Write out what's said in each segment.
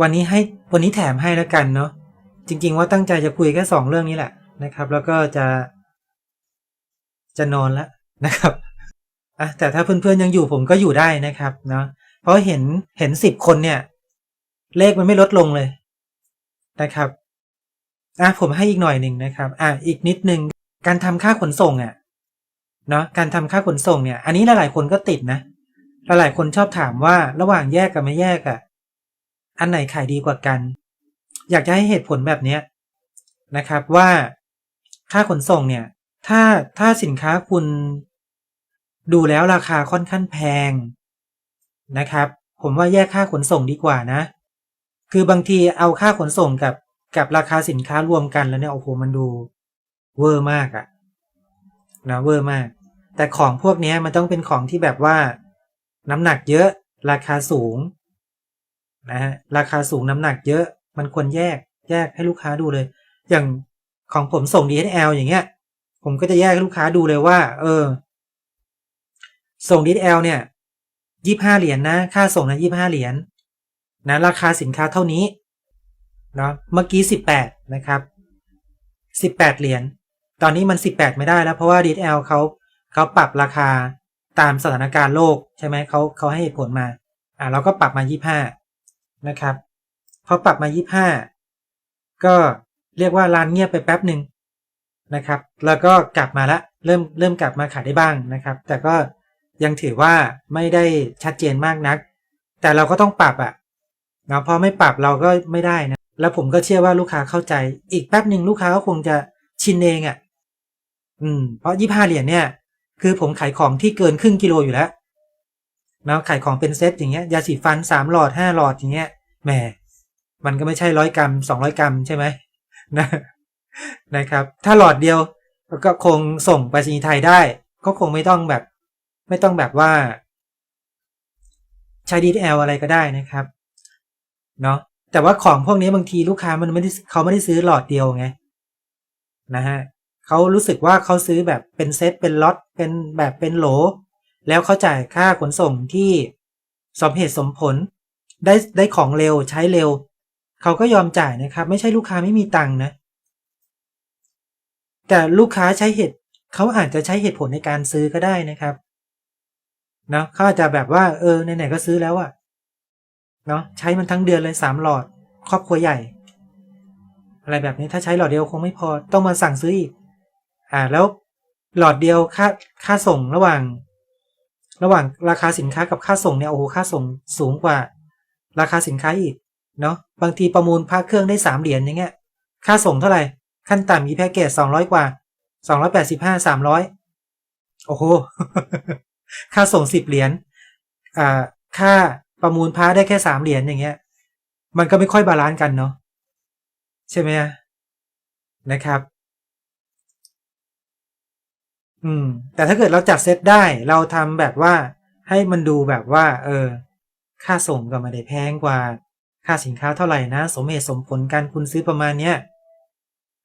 วันนี้ให้วันนี้แถมให้แล้วกันเนาะจริง ๆ ว่าตั้งใจจะคุยแค่สองเรื่องนี้แหละนะครับ แล้วก็จะ จะนอนแล้วนะครับอะแต่ถ้าเพื่อนๆยังอยู่ผมก็อยู่ได้นะครับเนาะเพราะเห็นเห็นสิบคนเนี่ย เลขมันไม่ลดลงเลยนะครับอะผมให้อีกหน่อยหนึ่งนะครับ อะอีกนิดนึงการทำค่าขนส่งอะเนาะการทำค่าขนส่งเนี่ย อันนี้หลายๆคนก็ติดนะหลายๆคนชอบถามว่าระหว่างแยกกับไม่แยกอะ อันไหนขายดีกว่ากัน อยากจะให้เหตุผลแบบเนี้ยนะครับว่าค่าขนส่งเนี่ย ถ้าถ้าสินค้าคุณดูแล้วราคาค่อนข้างแพงนะครับ ผมว่าแยกค่าขนส่งดีกว่านะ คือบางทีเอาค่าขนส่งกับกับราคาสินค้ารวมกันแล้วเนี่ยโอ้โหมันดูเวอร์มากอะนะเวอร์มาก แต่ของพวกนี้มันต้องเป็นของที่แบบว่า น้ำหนักเยอะราคาสูง นะฮะราคาสูงน้ำหนักเยอะมันควรแยกแยกให้ลูกค้าดูเลย อย่างของผมส่ง DHL อย่างเงี้ย ผมก็จะแยกให้ลูกค้าดูเลยว่า เออ ส่ง DHL เนี่ยยี่ห้าเหรียญนนะ ค่าส่งนะยี่ห้าเหรียญนะ ราคาสินค้าเท่านี้เนาะเมื่อกี้สิบแปดนะครับสิบแปดเหรียญตอนนี้มันสิบแปดไม่ได้แล้ว เพราะว่า DHL เขาเขาปรับราคาตามสถานการณ์โลกใช่ไหมเขาเขาให้เหตุผลมา อ่าเราก็ปรับมายี่ห้า นะครับพอปรับมายี่ห้าก็เรียกว่าร้านเงียบไปแป๊บหนึ่งนะครับ แล้วก็กลับมาละเริ่มเริ่มกลับมาขายได้บ้างนะครับ แต่ก็ยังถือว่าไม่ได้ชัดเจนมากนัก แต่เราก็ต้องปรับอะนะพอไม่ปรับเราก็ไม่ได้นะแล้วผมก็เชื่อว่าลูกค้าเข้าใจ อีกแป๊บหนึ่งลูกค้าก็คงจะชินเองอะ อืม เพราะยี่ห้าเหรียญเนี่ย คือผมขายของที่เกินครึ่งกิโลอยู่แล้ว นะขายของเป็นเซตอย่างเงี้ยยาสีฟันสามหลอดห้าหลอดอย่างเงี้ยแหมมันก็ไม่ใช่ร้อยกรัมสองร้อยกรัมใช่ไหมนะนะครับ ถ้าหลอดเดียวก็คงส่งไปรษณีย์ไทยได้ ก็คงไม่ต้องแบบ ไม่ต้องแบบว่า ใช้ DHL อะไรก็ได้นะครับเนาะแต่ว่าของพวกนี้บางทีลูกค้ามันไม่ได้เขาไม่ได้ซื้อหลอดเดียวไงนะฮะเขารู้สึกว่าเขาซื้อแบบเป็นเซตเป็นล็อตเป็นแบบเป็นโหล แล้วเขาจ่ายค่าขนส่งที่สมเหตุสมผล ได้ได้ของเร็วใช้เร็ว เขาก็ยอมจ่ายนะครับ ไม่ใช่ลูกค้าไม่มีตังค์นะ แต่ลูกค้าใช้เหตุเขาอาจจะใช้เหตุผลในการซื้อก็ได้นะครับเนาะเขาอาจจะแบบว่าเออไหนๆก็ซื้อแล้วอะเนาะใช้มันทั้งเดือนเลยสามหลอด ครอบครัวใหญ่ อะไรแบบนี้ถ้าใช้หลอดเดียวคงไม่พอต้องมาสั่งซื้ออีกอ่าแล้วหลอดเดียวค่าค่าส่งระหว่าง ระหว่างราคาสินค้ากับค่าส่งเนี่ยโอ้โหค่าส่งสูงกว่า ราคาสินค้าอีกเนาะบางทีประมูลพระเครื่องได้สามเหรียญอย่างเงี้ย ค่าส่งเท่าไหร่ขั้นต่ำมีแพ็กเกจสองร้อยกว่าสองร้อยแปดสิบห้าสามร้อยโอ้โห ค่าส่งสิบเหรียญอ่าค่าประมูลพระได้แค่สามเหรียญอย่างเงี้ย มันก็ไม่ค่อยบาลานซ์กันเนาะใช่ไหมนะครับ อืม แต่ถ้าเกิดเราจัดเซตได้ เราทำแบบว่าให้มันดูแบบว่า เออ ค่าส่งก็ไม่ได้แพงกว่า ค่าสินค้าเท่าไหร่นะ สมเหตุสมผลการคุณซื้อประมาณเนี้ย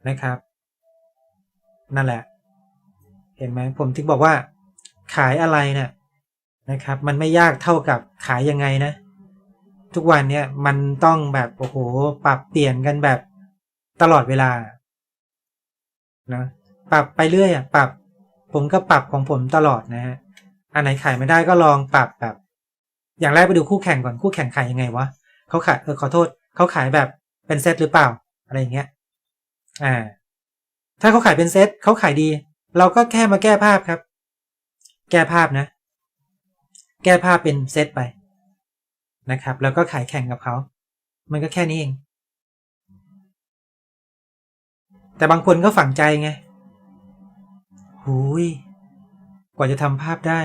นะครับ นั่นแหละ เห็นไหมผมถึงบอกว่า ขายอะไรเนะี่ยนะครับ มันไม่ยากเท่ากับขายยังไงนะ ทุกวันเนี้ยมันต้องแบบโอ้โหปรับเปลี่ยนกันแบบตลอดเวลานะปรับไปเรื่อยอะ ปรับ ผมก็ปรับของผมตลอดนะฮะ อันไหนขายไม่ได้ก็ลองปรับแบบ อย่างแรกไปดูคู่แข่งก่อนคู่แข่งขายยังไงวะเขาขายเออขอโทษเขาขายแบบเป็นเซตหรือเปล่า อะไรอย่างเงี้ย อ่า ถ้าเขาขายเป็นเซตเขาขายดี เราก็แค่มาแก้ภาพครับ แก้ภาพนะ แก้ภาพเป็นเซตไปนะครับ แล้วก็ขายแข่งกับเขา มันก็แค่นี้เอง แต่บางคนก็ฝังใจไง หูย กว่าจะทำภาพได้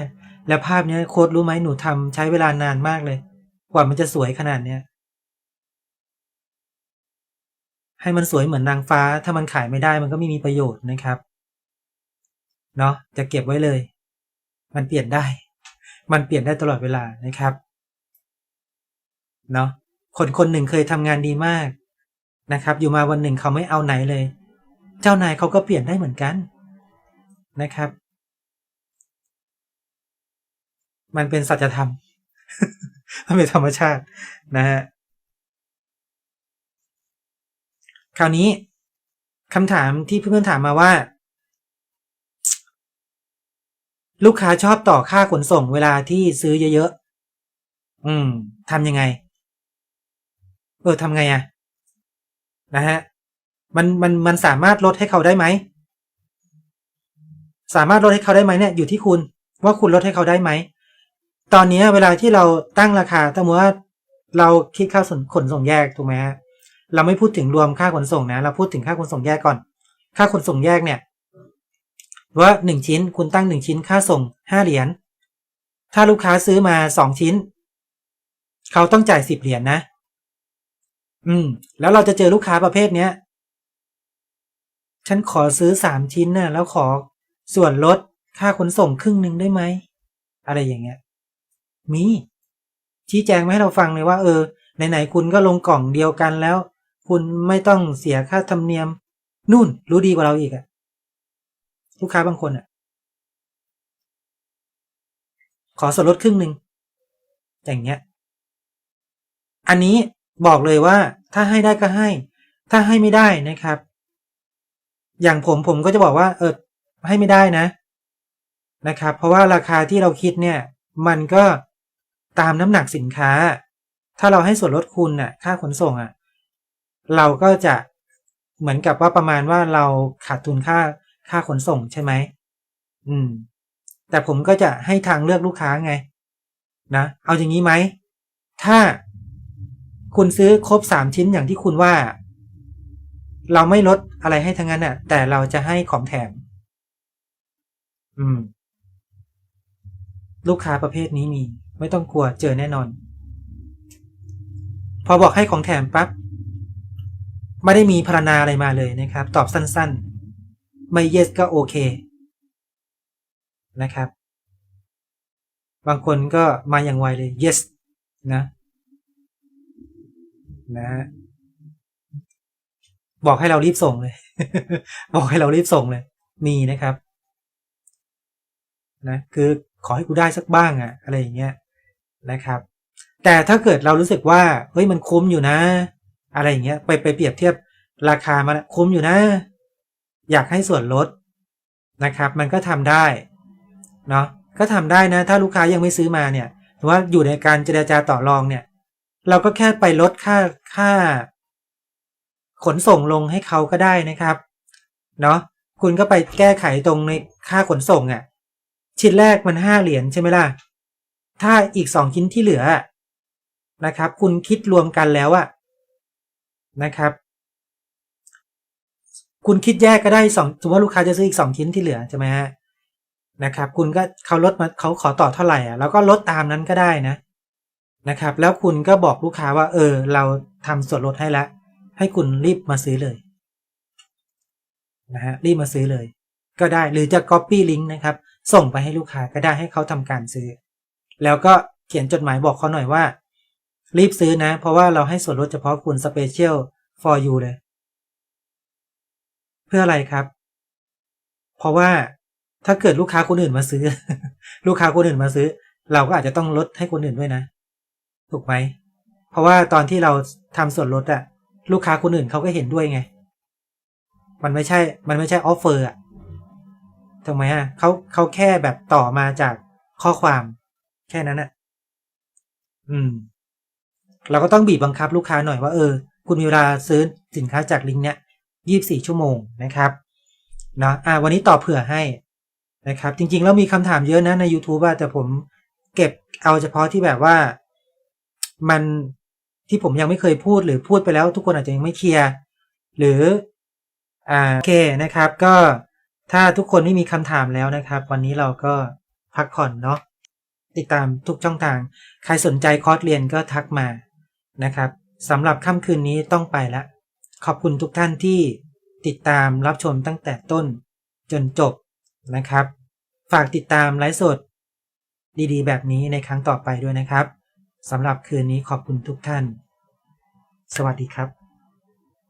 แล้วภาพเนี้ยโค้ดรู้ไหมหนูทำใช้เวลานานมากเลย กว่ามันจะสวยขนาดเนี้ยให้มันสวยเหมือนนางฟ้า ถ้ามันขายไม่ได้มันก็ไม่มีประโยชน์นะครับ เนาะจะเก็บไว้เลย มันเปลี่ยนได้ มันเปลี่ยนได้ตลอดเวลานะครับ เนาะคนคนหนึ่งเคยทำงานดีมากนะครับ อยู่มาวันหนึ่งเขาไม่เอาไหนเลย เจ้านายเขาก็เปลี่ยนได้เหมือนกัน นะครับ มันเป็นสัจธรรม มันเป็นธรรมชาตินะฮะคราวนี้คำถามที่เพื่อนๆถามมาว่า ลูกค้าชอบต่อค่าขนส่งเวลาที่ซื้อเยอะๆ อืมทำยังไง เออทำไงอะนะฮะ มันมันมันสามารถลดให้เขาได้ไหม สามารถลดให้เขาได้ไหมเนี่ยอยู่ที่คุณว่าคุณลดให้เขาได้ไหม ตอนนี้เวลาที่เราตั้งราคาสมมติว่าเราคิดค่าขนส่งแยกถูกไหมฮะเราไม่พูดถึงรวมค่าขนส่งนะ เราพูดถึงค่าขนส่งแยกก่อน ค่าขนส่งแยกเนี่ย ว่าหนึ่งชิ้นคุณตั้งหนึ่งชิ้นค่าส่งห้าเหรียญถ้าลูกค้าซื้อมาสองชิ้น เขาต้องจ่ายสิบเหรียญนนะ อืม แล้วเราจะเจอลูกค้าประเภทเนี้ย ฉันขอซื้อสามชิ้นนะ่ะ แล้วขอ ส่วนลดค่าขนส่งครึ่งหนึ่งได้ไหม อะไรอย่างเงี้ย มี ชี้แจงมาให้เราฟังเลยว่า เออ ไหนๆคุณก็ลงกล่องเดียวกันแล้ว คุณไม่ต้องเสียค่าธรรมเนียม นู่น รู้ดีกว่าเราอีกอะลูกค้าบางคนอะขอส่วนลดครึ่งหนึ่งอย่างเงี้ย อันนี้บอกเลยว่า ถ้าให้ได้ก็ให้ ถ้าให้ไม่ได้นะครับ อย่างผมผมก็จะบอกว่า เออ ให้ไม่ได้นะนะครับ เพราะว่าราคาที่เราคิดเนี่ย มันก็ตามน้ำหนักสินค้า ถ้าเราให้ส่วนลดคุณน่ะ ค่าขนส่งอะ เราก็จะเหมือนกับว่าประมาณว่าเราขาดทุนค่าค่าขนส่งใช่ไหมอืม แต่ผมก็จะให้ทางเลือกลูกค้าไง นะ เอาอย่างนี้ไหม ถ้าคุณซื้อครบสามชิ้นอย่างที่คุณว่า เราไม่ลดอะไรให้ทั้งนั้นอะ แต่เราจะให้ของแถม อืม ลูกค้าประเภทนี้มี ไม่ต้องกลัวเจอแน่นอน พอบอกให้ของแถมปับ๊บไม่ได้มีพรรณนาอะไรมาเลยนะครับ ตอบสั้น ๆ ไม่ yes ก็โอเค นะครับ บางคนก็มาอย่างไวเลย yes นะ นะบอกให้เรารีบส่งเลย บอกให้เรารีบส่งเลย มีนะครับ นะคือขอให้กูได้สักบ้างอะอะไรอย่างเงี้ยนะครับ แต่ถ้าเกิดเรารู้สึกว่าเฮ้ยมันคุ้มอยู่นะ อะไรอย่างเงี้ยไปไปเปรียบเทียบราคามันคุ้มอยู่นะ อยากให้ส่วนลดนะครับ มันก็ทำได้เนาะก็ทำได้นะ ถ้าลูกค้ายังไม่ซื้อมาเนี่ยถือว่าอยู่ในการเจรจาต่อรองเนี่ย เราก็แค่ไปลดค่าค่า ขนส่งลงให้เขาก็ได้นะครับเนาะคุณก็ไปแก้ไขตรงในค่าขนส่งอะ่ะ ชิ้นแรกมันห้าเหรียญใช่ไหมล่ะ ถ้าอีกสองชิ้นที่เหลือนะครับ คุณคิดรวมกันแล้วอะนะครับ คุณคิดแยกก็ได้สองสมมติว่าลูกค้าจะซื้ออีกสองชิ้นที่เหลือใช่ไหมฮะนะครับ คุณก็เขาลดมาเขาขอต่อเท่าไหร่อะแล้วก็ลดตามนั้นก็ได้นะนะครับ แล้วคุณก็บอกลูกค้าว่า เออ เราทำส่วนลดให้แล้วให้คุณรีบมาซื้อเลยนะฮะรีบมาซื้อเลย ก็ได้หรือจะ copy link นะครับ ส่งไปให้ลูกค้าก็ได้ให้เขาทำการซื้อ แล้วก็เขียนจดหมายบอกเขาหน่อยว่า รีบซื้อนะ เพราะว่าเราให้ส่วนลดเฉพาะคุณ special for you เลย เพื่ออะไรครับ เพราะว่าถ้าเกิดลูกค้าคนอื่นมาซื้อ ลูกค้าคนอื่นมาซื้อ เราก็อาจจะต้องลดให้คนอื่นด้วยนะ ถูกไหม เพราะว่าตอนที่เราทำส่วนลดอะลูกค้าคนอื่นเขาก็เห็นด้วยไง มันไม่ใช่ มันไม่ใช่ออฟเฟอร์อะ ถูกไหมอะเขาเขาแค่แบบต่อมาจากข้อความ แค่นั้นอะอืม เราก็ต้องบีบบังคับลูกค้าหน่อยว่าเออ คุณมีเวลาซื้อสินค้าจากลิงก์เนี้ยยี่บสี่ชั่วโมงนะครับเนาะอ่า วันนี้ตอบเผื่อให้นะครับ จริงๆ แล้วมีคำถามเยอะนะใน YouTube อะแต่ผมเก็บเอาเฉพาะที่แบบว่ามันที่ผมยังไม่เคยพูดหรือพูดไปแล้วทุกคนอาจจะยังไม่เคลียร์หรืออ่าโอเคนะครับ ก็ ถ้าทุกคนไม่มีคำถามแล้วนะครับ วันนี้เราก็พักผ่อนเนาะติดตามทุกช่องทาง ใครสนใจคอร์สเรียนก็ทักมานะครับสำหรับค่ำคืนนี้ต้องไปแล้วขอบคุณทุกท่านที่ติดตามรับชมตั้งแต่ต้นจนจบนะครับ ฝากติดตามไลฟ์สด ดีๆ แบบนี้ในครั้งต่อไปด้วยนะครับสำหรับคืนนี้ขอบคุณทุกท่าน สวัสดีครับ